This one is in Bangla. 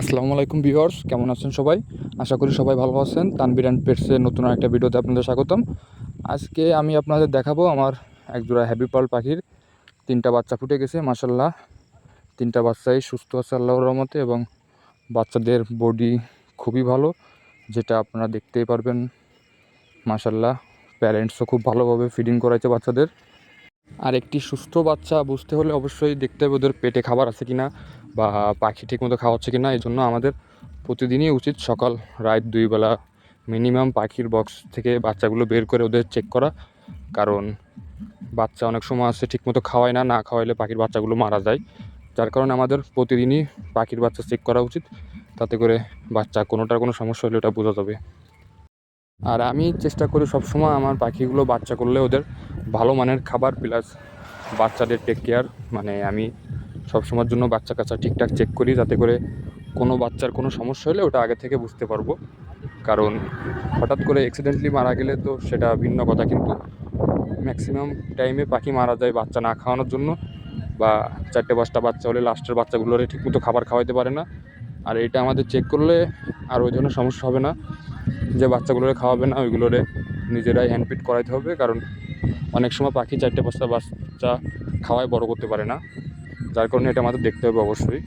আসসালামু আলাইকুম ভিউয়ার্স, কেমন আছেন সবাই? আশা করি সবাই ভালো আছেন। তানবির অ্যান্ড পেটসের নতুন একটা ভিডিওতে আপনাদের স্বাগতম। আজকে আমি আপনাদের দেখাবো আমার একজোড়া হ্যাপি পাল পাখির। তিনটা বাচ্চা ফুটে গেছে মাসাল্লাহ তিনটা বাচ্চাই সুস্থ আছে আল্লাহর রহমতে এবং বাচ্চাদের বডি খুবই ভালো, যেটা আপনারা দেখতেই পারবেন। মাসাল্লাহ প্যারেন্টসও খুব ভালোভাবে ফিডিং করাইছে বাচ্চাদের। আর একটি সুস্থ বাচ্চা বুঝতে হলে অবশ্যই দেখতে হবে ওদের পেটে খাবার আছে কিনা বা পাখি ঠিকমতো খাওয়াচ্ছে কিনা এই জন্য আমাদের প্রতিদিনই উচিত সকাল, রাত দুই বেলা মিনিমাম পাখির বক্স থেকে বাচ্চাগুলো বের করে ওদের চেক করা। কারণ বাচ্চা অনেক সময় আছে ঠিকমতো খাওয়ায় না না খাওয়াইলে পাখির বাচ্চাগুলো মারা যায়। যার কারণে আমাদের প্রতিদিনই পাখির বাচ্চা চেক করা উচিত, তাতে করে বাচ্চা কোনোটার কোনো সমস্যা হলে ওটা বোঝা যাবে। আর আমি চেষ্টা করি সবসময় আমার পাখিগুলো বাচ্চা করলে ওদের ভালো মানের খাবার প্লাস বাচ্চাদের টেক কেয়ার মানে আমি সবসময়ের জন্য বাচ্চা কাচ্চা ঠিকঠাক চেক করি যাতে করে কোনো বাচ্চার কোনো সমস্যা হলে ওটা আগে থেকে বুঝতে পারব। কারণ হঠাৎ করে অ্যাক্সিডেন্টলি মারা গেলে তো সেটা ভিন্ন কথা, কিন্তু ম্যাক্সিমাম টাইমে পাখি মারা যায় বাচ্চা না খাওয়ানোর জন্য বা চারটে পাঁচটা বাচ্চা হলে লাস্টের বাচ্চাগুলোরে ঠিকমতো খাবার খাওয়াইতে পারে না। আর এটা আমাদের চেক করলে আর ওই ধরনের সমস্যা হবে না। যে বাচ্চাগুলোরে খাওয়াবে না, ওইগুলোরে নিজেরাই হ্যান্ডপিট করাইতে হবে, কারণ অনেক সময় পাখি চারটে পাঁচটা বাচ্চা খাওয়ায় বড় করতে পারে না। যার কারণে এটা আমাদের দেখতে হবে অবশ্যই।